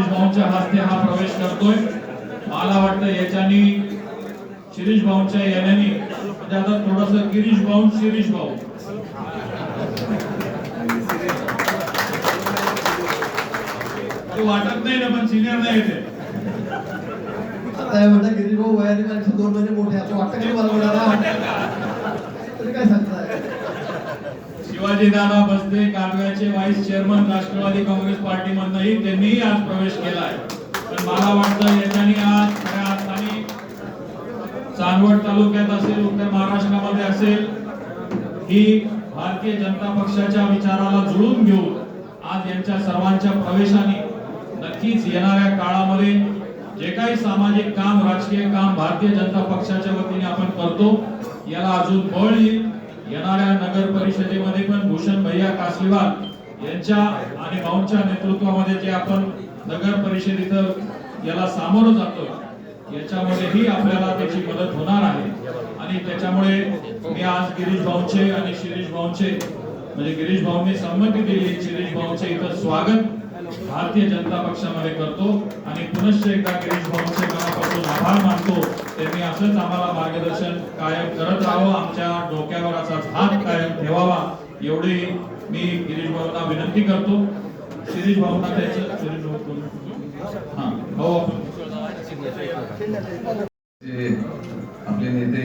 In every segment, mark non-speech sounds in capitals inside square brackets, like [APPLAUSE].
शिरीष भाऊंच्या हस्ते हा प्रवेश करतोय. मला वाटतं याच्यानी शिरीष भाऊंच्या येण्याने म्हणजे आता थोडस गिरीश भाऊ शिरीष भाऊ. वाटत नाही ना पण सिनियर नाही येते काय म्हणता गिरीश भाऊ वयाने दोन महिने मोठे. असं वाटतं की मला म्हणाला तरी काय सांगतो? शिवाजी दादा बसते कालव्याचे vice chairman Rashtravadi Congress party मधनही त्यांनीही आज प्रवेश केलाय तर मला वाटतं याच्यानी आज खऱ्या अर्थाने चांदवड तालुक्यात असेल उत्तर महाराष्ट्रामध्ये असेल ही भारतीय जनता पक्षाच्या विचाराला जुळून घेऊन आज यांच्या सर्वांच्या प्रवेशाने नक्कीच येणाऱ्या काळामध्ये जे काही सामाजिक काम राजकीय काम भारतीय जनता पक्षाच्या वतीने आपण करतो याला अजून बळ येईल. येणाऱ्या नगर परिषदेमध्ये पण भूषण भैया कासलीवाल यांच्या आणि भाऊंच्या नेतृत्वामध्ये जे आपण नगर परिषदेत याला सामोरं जातो याच्यामध्येही आपल्याला त्याची मदत होणार आहे. आणि त्याच्यामुळे मी आज गिरीश भाऊंचे आणि शिरीष भाऊंचे म्हणजे गिरीश भाऊंनी संमती दिली शिरीष भाऊंचे इथं स्वागत. भारतीय जनता पक्षामध्ये करतो आणि पुनश्च एकदा गिरीश भाऊंचे मनापासून आभार मानतो. त्यांनी असंच आम्हाला मार्गदर्शन कायम करत राहावं. आमच्या डोक्यावर असाच हात कायम ठेवावा. एवढी मी गिरीश भाऊंना विनंती करतो. शिरीष भाऊंना त्याचं शिरीष भाऊ हा आपले नेते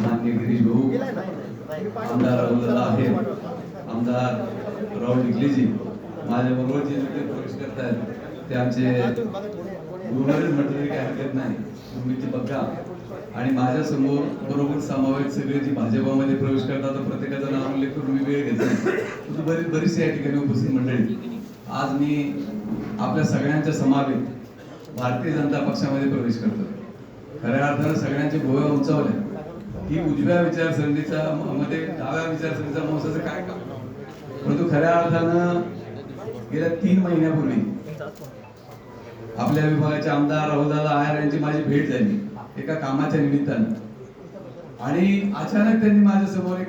मान्य गिरीश भाऊ आमदार आहेत. आमदार राहुल डिकलेजी माझ्याबरोबर जे नेते प्रवेश करत ते आमचे गुरुवारीच म्हटलं काही हरकत नाही. तुम्ही ते बघा. आणि माझ्यासमोर बरोबर समावेश सगळे जे भाजपामध्ये प्रवेश करतात तर प्रत्येकाचं नाव उल्लेख करून मी वेळ घेतो बरीच बरीचशी या ठिकाणी उपस्थित मंडळी. आज मी आपल्या सगळ्यांच्या समावेत भारतीय जनता पक्षामध्ये प्रवेश करतो खऱ्या अर्थानं सगळ्यांचे गोव्या उंचावले की उजव्या विचारसरणीचा मध्ये डाव्या विचारसरणीचा माणसाचं काय काम? परंतु खऱ्या अर्थानं गेल्या तीन महिन्यापूर्वी आपल्या विभागाचे आमदार राहुलदादा आयर यांची माझी भेट झाली एका कामाच्या निमित्तानं. आणि अचानक त्यांनी माझ्यासमोर एक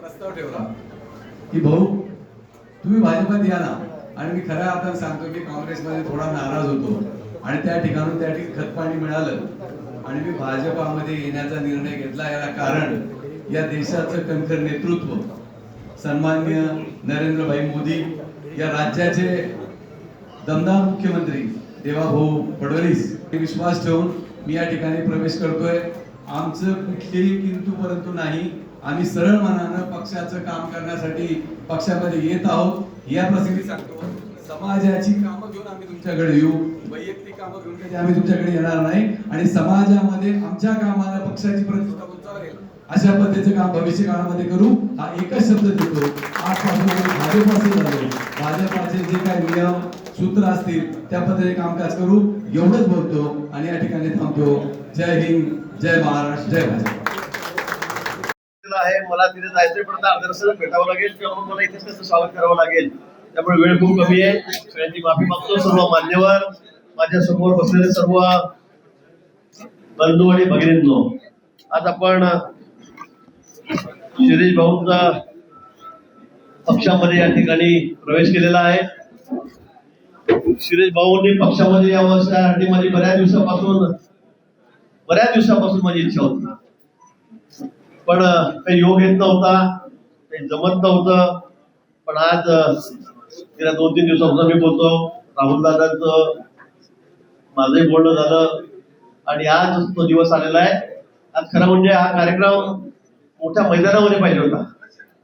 प्रस्ताव ठेवला की भाऊ तुम्ही भाजपात या ना. आणि मी खऱ्या अर्थानं सांगतो की काँग्रेसमध्ये थोडा नाराज होतो. आणि त्या ठिकाणून त्या ठिकाणी खतपाणी मिळालं. आणि मी भाजपामध्ये येण्याचा निर्णय घेतला. याला कारण या देशाचं कणखर नेतृत्व. सन्मान्य नरेंद्रभाई मोदी या राज्याचे दमदार मुख्यमंत्री देवाभाऊ फडणवीस हे विश्वास ठेवून मी या ठिकाणी प्रवेश करतोय. आमचं कुठलेही किंतु परंतु नाही. आम्ही सरळ मनानं पक्षाचं काम करण्यासाठी पक्षामध्ये येत आहोत. या प्रसंगी सांगतो समाजाची कामं घेऊन आम्ही तुमच्याकडे येऊ. वैयक्तिक कामं घेऊन आम्ही तुमच्याकडे येणार नाही. आणि समाजामध्ये आमच्या कामाला पक्षाची प्रतिष्ठा उंचावेल अशा पद्धतीचं काम भविष्य काळामध्ये करू. हा एकच शब्द देतो. आजपासून भाजप भाजपाचे भाजपाचे जे काही नियम सूत्र असतील त्या पद्धतीने कामकाज करू. एवढंच बोलतो आणि या ठिकाणी थांबतो. जय हिंद जय महाराष्ट्र जय भाजप. आहे मला तिथे जायचंय पण आता अर्धरस्त्याला भेटावं लागेल किंवा मला इथेच त्याचं स्वागत करावं लागेल. त्यामुळे वेळ खूप कमी आहे. सगळ्यांची माफी मागतो सर्व मान्यवर माझ्यासमोर बसलेले सर्व बंधू आणि भगिनींनो. आज आपण शिरीष भाऊंचा पक्षामध्ये या ठिकाणी प्रवेश केलेला आहे. शिरीष भाऊंनी पक्षामध्ये या वर्षासाठी माझी बऱ्याच दिवसापासून बऱ्याच दिवसापासून माझी इच्छा होती. पण काही योग येत नव्हता काही जमत नव्हतं. पण आज गेल्या दोन तीन दिवसापासून मी बोलतो राहुल दादांचं माझंही बोलणं झालं. आणि आज तो दिवस आलेला आहे. आज खरं म्हणजे हा कार्यक्रम मोठ्या मैदानामध्ये पाहिजे होता.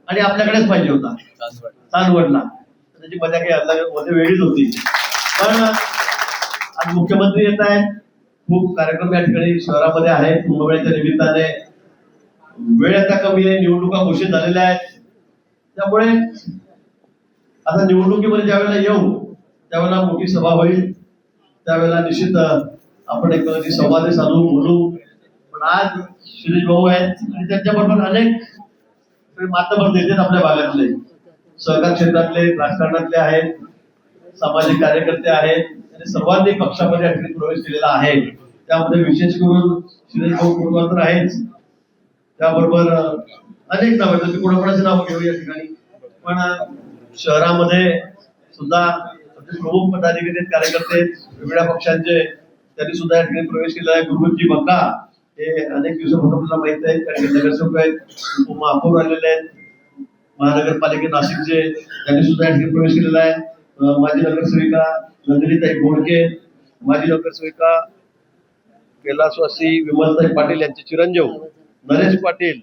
आणि आपल्याकडेच पाहिजे होता. चांदवडला. त्याची मजा काही मध्ये वेगळीच होती. पण आज मुख्यमंत्री येत आहेत. खूप कार्यक्रम या ठिकाणी शहरामध्ये आहेत. कुंभमेळ्याच्या निमित्ताने वेळ आता कमी आहे. निवडणुका घोषित झालेल्या आहेत. त्यामुळे आता निवडणुकीमध्ये ज्यावेळेला येऊ त्यावेळेला मोठी सभा होईल. त्यावेळेला निश्चित आपण एक संवाद साधू बोलू. पण आज शिरीष भाऊ आहेत आणि त्यांच्याबरोबर अनेक मातबर नेते आपल्या भागातले. सहकार क्षेत्रातले राजकारणातले आहेत सामाजिक कार्यकर्ते आहेत आणि सर्वांनी पक्षामध्ये या ठिकाणी प्रवेश केलेला आहे. त्यामध्ये विशेष करून शिरीष भाऊ कुटुंबात तर आहेच त्याबरोबर अनेक नाव आहेत. मी नाव घेऊ या ठिकाणी? पण शहरामध्ये सुद्धा प्रमुख पदाधिकारी कार्यकर्ते वेगवेगळ्या पक्षांचे त्यांनी सुद्धा या ठिकाणी प्रवेश केला आहे. गुरुजी बंगा हे अनेक दिवसापासून आपल्याला माहीत आहेत कारण की नगरसेवक आहेत महापौर आलेले आहेत. महानगरपालिके नाशिकचे त्यांनी सुद्धा या प्रवेश केलेला आहे. माजी नगरसेविका नंदिनीताई बोडके माजी नगरसेविका कैलासवासी विमलताई पाटील यांचे चिरंजीव नरेश पाटील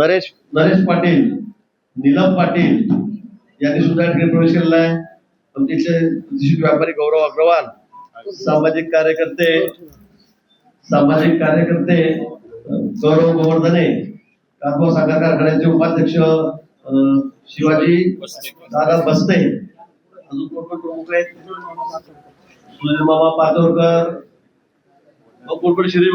नरेश नरेश पाटील नीलम पाटील यांनी सुद्धा या ठिकाणी प्रवेश केलेला आहे. आमचे व्यापारी गौरव अग्रवाल सामाजिक कार्यकर्ते सामाजिक कार्यकर्ते गौरव गोवर्धने कापवा साखर कारखान्याचे उपाध्यक्ष शिवाजी दादा बस्ते अजून कोण कोण प्रमुख आहेत? मामा श्री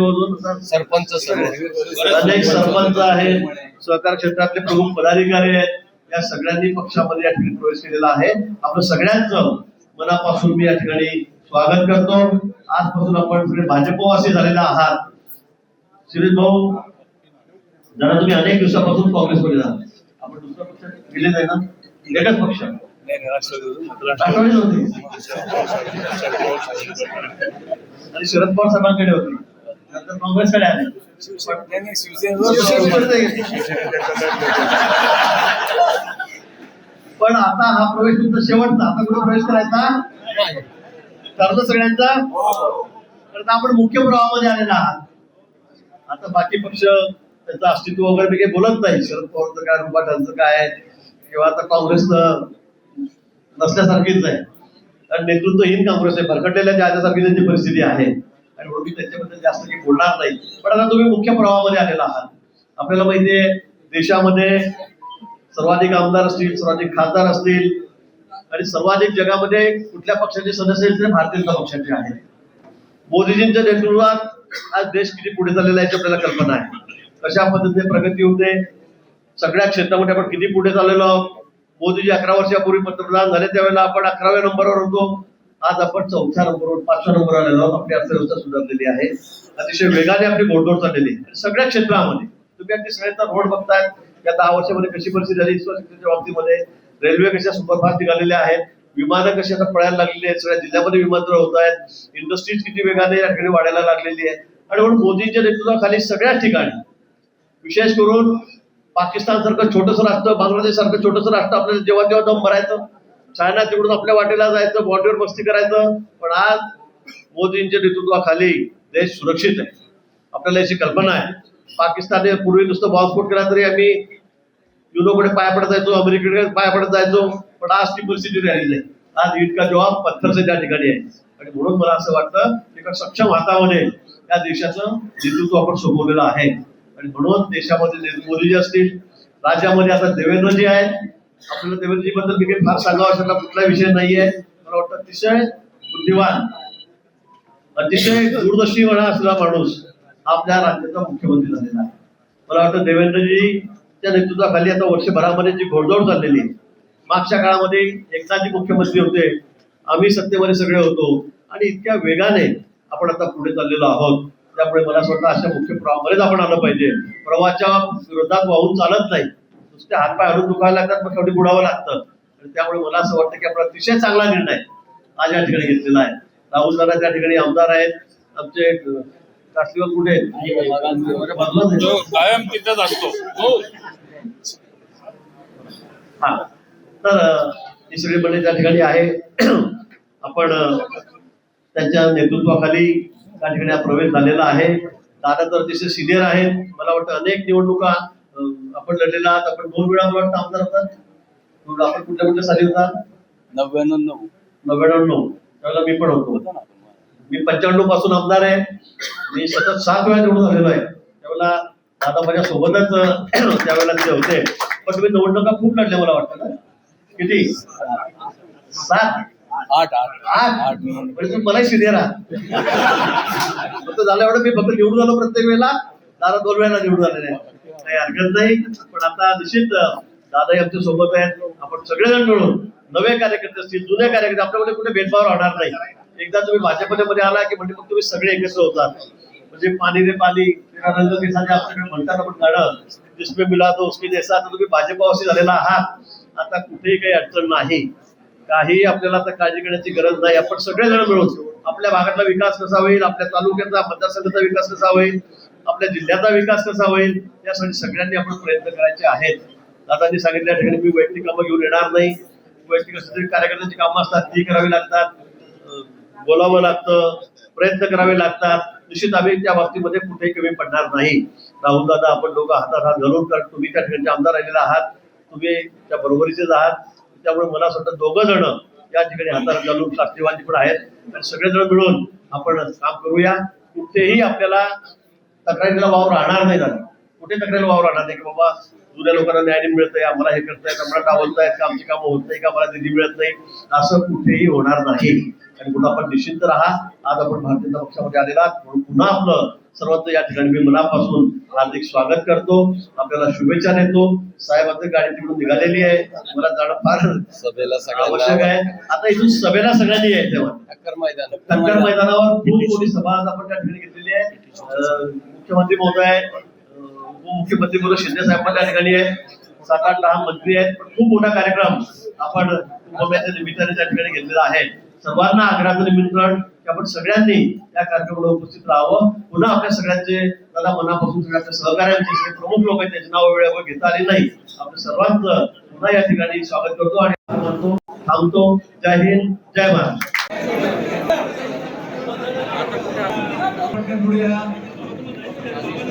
सरपंच अनेक सरपंच आहेत. सहकार क्षेत्रातले प्रमुख पदाधिकारी आहेत. या सगळ्यांनी पक्षामध्ये या ठिकाणी प्रवेश केलेला आहे. आपलं सगळ्यांचं मनापासून मी या ठिकाणी स्वागत करतो. आजपासून आपण भाजपवासी झालेला आहात. शिरीष भाऊ जरा तुम्ही अनेक दिवसापासून काँग्रेसमध्ये झाला आपण दुसरा पक्ष गेले नाही ना? एकच पक्ष. आणि शरद पवार साहेबांकडे होते. नंतर काँग्रेसकडे आले. पण आता हा प्रवेश तुमचा शेवटचा. आता कुठे प्रवेश करायचा? ठरलं सगळ्यांचा तर आपण मुख्य प्रवाहामध्ये आलेला आहात. आता बाकी पक्ष त्याचं अस्तित्व वगैरे मी काही बोलत नाही. शरद पवारचं काय रुपाठांचं काय किंवा आता काँग्रेसचं नसल्यासारखीच आहे. कारण नेतृत्वहीन काँग्रेस आहे. भरकटलेल्या जाण्यासारखी त्यांची परिस्थिती आहे. आणि म्हणून मी त्याच्याबद्दल जास्त काही बोलणार नाही. पण आता तुम्ही मुख्य प्रवाहामध्ये आलेला आहात. आपल्याला माहितीये देशामध्ये सर्वाधिक आमदार असतील सर्वाधिक खासदार असतील आणि सर्वाधिक जगामध्ये कुठल्या पक्षाचे सदस्य आहेत ते भारतीय जनता पक्षाचे आहेत. मोदीजींच्या नेतृत्वात आज देश किती पुढे चाललेला आहे याची आपल्याला कल्पना आहे. कशा पद्धतीने प्रगती होते सगळ्या क्षेत्रामध्ये आपण किती पुढे चाललेलो आहोत मोदीजी अकरा वर्षापूर्वी पंतप्रधान झाले त्यावेळेला आपण अकराव्या नंबरवर होतो. आज आपण चौथ्या नंबरवर पाचव्या नंबरवर आलेलो आहोत. आपली अर्थव्यवस्था सुधारलेली आहे. अतिशय वेगाने आपली घोडदौड चाललेली आहे. सगळ्या क्षेत्रामध्ये तुम्ही अगदी सगळ्यांचा रोड बघताय या दहा वर्षामध्ये कशी परिस्थिती झाली इन्फ्रास्ट्रक्चरच्या बाबतीमध्ये रेल्वे कशा सुपरफास्ट निघालेल्या आहेत विमानं कशी आता पळायला लागलेली आहेत सगळ्या जिल्ह्यामध्ये विमानतळ होत आहेत इंडस्ट्रीज किती वेगाने या ठिकाणी वाढायला लागलेली आहे आणि म्हणून मोदींच्या नेतृत्वाखाली सगळ्याच ठिकाणी विशेष करून पाकिस्तान सारखं छोटस राष्ट्र बांगलादेश सारखं छोटस राष्ट्र आपल्याला जेव्हा तेव्हा दम भरायचं चायना तिकडून आपल्या वाटेला जायचं बॉर्डरवर मस्ती करायचं पण आज मोदींच्या नेतृत्वाखाली देश सुरक्षित आहे. आपल्याला याची कल्पना आहे. पाकिस्तानने पूर्वी नुसतं बॉम्बस्फोट केला तरी आम्ही युरोकडे पाय पडत जायचो अमेरिकेकडे पाय पडत जायचो पण आज ती परिस्थिती राहिली नाही. आज इतका का पत्थरचे त्या ठिकाणी आहे. आणि म्हणून मला असं वाटतं एका सक्षम हातामध्ये या देशाचं नेतृत्व आपण सोपवलेलं आहे. आणि म्हणून देशामध्ये मोदी मोदीजी असतील राज्यामध्ये आता देवेंद्रजी आहेत. आपल्याला देवेंद्रजी बद्दल मी काही फार सांगावं असा कुठला विषय नाहीये. मला वाटतं अतिशय बुद्धिवान अतिशय दूरदर्शी म्हणा असलेला माणूस आपल्या राज्याचा मुख्यमंत्री झालेला आहे. मला वाटतं देवेंद्रजी देवेंद्रजीच्या नेतृत्वाखाली आता वर्षभरामध्ये जी घोडदौड चाललेली मागच्या काळामध्ये एकनाथजी मुख्यमंत्री होते आम्ही सत्तेमध्ये सगळे होतो आणि इतक्या वेगाने आपण आता पुढे चाललेलो आहोत. त्यामुळे मला असं वाटतं अशा मुख्य प्रवाहामध्येच आपण आलं पाहिजे. प्रवाहाच्या विरोधात वाहून चालत नाही. नुसते हातपाय हलून दुखायला लागतात मग शेवटी बुडावं लागतं. आणि त्यामुळे मला असं वाटतं की आपण अतिशय चांगला निर्णय आज या ठिकाणी घेतलेला आहे. राहुल दादा त्या ठिकाणी आमदार आहेत. आमचे कुठे? कायम तिथंच असतो. हो. तर ही सगळी मंडळी त्या ठिकाणी आहे. आपण त्यांच्या नेतृत्वाखाली त्या ठिकाणी प्रवेश झालेला आहे. दादा तर अतिशय सिनियर आहेत. मला वाटतं अनेक निवडणुका आपण लढलेला आहात. आपण दोन वेळा वाटतं आमदार होतात आपण कुठल्या कुठल्या साली होता? नव्याण्णव नऊ. नव्याण्णव त्यावेळेला मी पण होतो. मी पंच्याण्णवपासून आमदार आहे. मी सतत सात वेळा निवडून आलेलो आहे. त्यावेळेला दादा माझ्या सोबतच [CLEARS THROAT] त्यावेळेला ते होते. पण तुम्ही निवडणुका खूप लढल्या मला वाटतं ना? किती? सात? आठ आठ. आठ? म्हणजे तुम्ही मला सिनियर आहात. फक्त झालं एवढं मी फक्त निवडून आलो प्रत्येक वेळेला. दादा दोन वेळेला निवडून आलेले काही हरकत नाही. पण आता निश्चित दादाही आमच्यासोबत आहेत. आपण सगळेजण मिळून नवे कार्यकर्ते असतील जुने कार्यकर्ते आपल्यामध्ये कुठे भेदभाव राहणार नाही. एकदा तुम्ही भाजपमध्ये मध्ये आला की म्हणजे मग तुम्ही सगळे एकत्र होतात. म्हणजे पाणी रे पाली तेरा रंग आपल्याकडे म्हणतात आपण गाणं जिसमें मिला तो उसके जैसा आता तुम्ही भाजपावासी झालेला आहात आता कुठेही काही अडचण नाही। काही आपल्याला आता काळजी करण्याची गरज नाही. आपण सगळेजण मिळून आपल्या भागातला विकास कसा होईल आपल्या तालुक्याचा मतदारसंघाचा विकास कसा होईल आपल्या जिल्ह्याचा विकास कसा होईल यासाठी सगळ्यांनी आपण प्रयत्न करायचे आहेत. दादांनी सांगितल्या ठिकाणी मी वैयक्तिक कामं घेऊन येणार नाही. वैयक्तिक असं तरी कार्यकर्त्यांची कामं असतात ती करावी लागतात. बोलावं लागतं प्रयत्न करावे लागतात. निश्चित आम्ही त्या बाबतीमध्ये कुठेही कमी पडणार नाही. राहुल दादा आपण दोघं हातात हात घालून कारण तुम्ही त्या ठिकाणचे आमदार राहिलेला आहात तुम्ही त्या बरोबरीचेच आहात. त्यामुळे मला असं वाटतं दोघं जण या ठिकाणी हातात घालून शास्त्रीवादी पण आहेत. आणि सगळेजण मिळून आपण काम करूया. कुठेही आपल्याला तक्रारीला वाव राहणार नाही झाला कुठे तक्रारीला वाव राहणार नाही की बाबा जुन्या लोकांना न्याय मिळतंय आम्हाला हे करतायत आम्हाला डावलतायत का आमची कामं होत नाही का आम्हाला निधी मिळत नाही असं कुठेही होणार नाही. आणि पुन्हा आपण निश्चिंत राहा. आज आपण भारतीय जनता पक्षामध्ये आलेला. म्हणून पुन्हा आपलं सर्वांचं या ठिकाणी मी मनापासून हार्दिक स्वागत करतो. आपल्याला शुभेच्छा देतो. साहेबांचं गाडी तिकडून निघालेली आहे. मला जाणं फार सभेला आवश्यक आहे. आता इथून सभेला सगळ्यांनी यायचं अक्कर मैदान. टक्कर मैदानावर खूप मोठी सभा आज आपण त्या ठिकाणी घेतलेली आहे. मुख्यमंत्री महोदय उपमुख्यमंत्री महोदय शिंदे साहेब त्या ठिकाणी आहे. सात आठ दहा मंत्री आहेत पण खूप मोठा कार्यक्रम आपण कुंभमेळ्याच्या निमित्ताने त्या ठिकाणी घेतलेला आहे. सर्वांना आग्रहाचं निमंत्रण की आपण सगळ्यांनी या कार्यक्रमाला उपस्थित राहावं. पुन्हा आपल्या सगळ्यांचे दादा मनापासून सगळ्यांच्या सहकार्यांचे सगळे प्रमुख लोक आहेत त्यांची नावं वेळेवर घेता आली नाही. आपल्या सर्वांचं पुन्हा या ठिकाणी स्वागत करतो आणि म्हणतो थांबतो जय हिंद जय महाराष्ट्र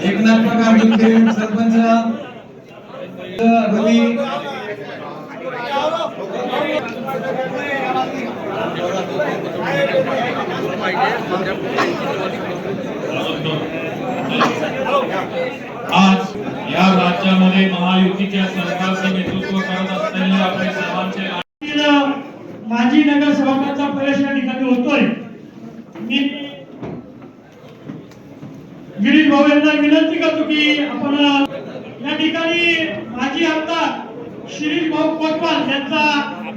एकनाथ प्रकार सरपंच रवी आज या राज्यामध्ये महायुतीच्या सरकारचं नेतृत्व करत असलेले आपले सर्वांचे लाडके माजी नगरसेवकांचा प्रवेश या ठिकाणी होतोय मी गिरीश भाऊ विनंती करतो की आपण या ठिकाणी माजी आमदार शिरीष भाऊ कोटवाल यांचा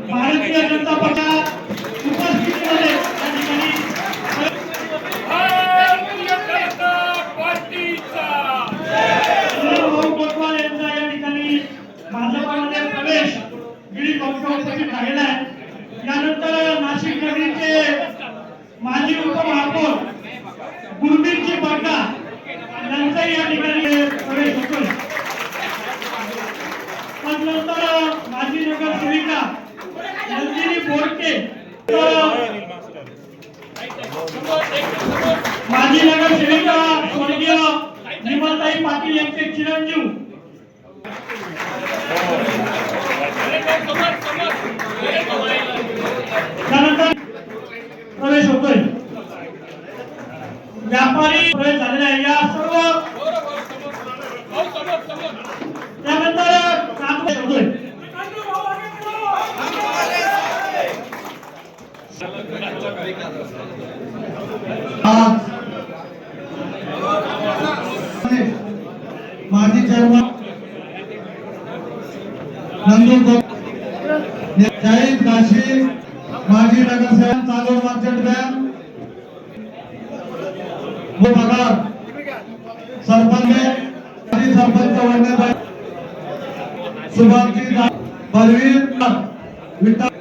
भारतीय जनता पक्षात उपस्थितीमध्ये या ठिकाणी शिरीष भाऊ कोटवाल यांचा या ठिकाणी भाजपामध्ये प्रवेश गिरीश भाऊच्या उपस्थित झालेला आहे यानंतर नाशिक नगरीचे माजी उपमहापौर गुरबीरजी बाटा यांचाही या ठिकाणी प्रवेश होतोय पण नंतर माजी नगरसेविका नंदिनी बोरके तर माजी नगरसेविका स्वर्गीय निर्मलताई पाटील यांचे चिरंजीव त्यानंतर प्रवेश होतोय व्यापारी प्रवेश झालेला आहे या सर्व त्यानंतर कामगार होतोय माजी चेअरमन नंदू जाहीद काशी माजी नगरसेवक चालूर मर्चंट बँक. हो वो पगार सरपंच माजी सरपंच वडनेबाई सुभाषजी बलवीर विठ्ठल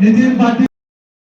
नितीन पाटील.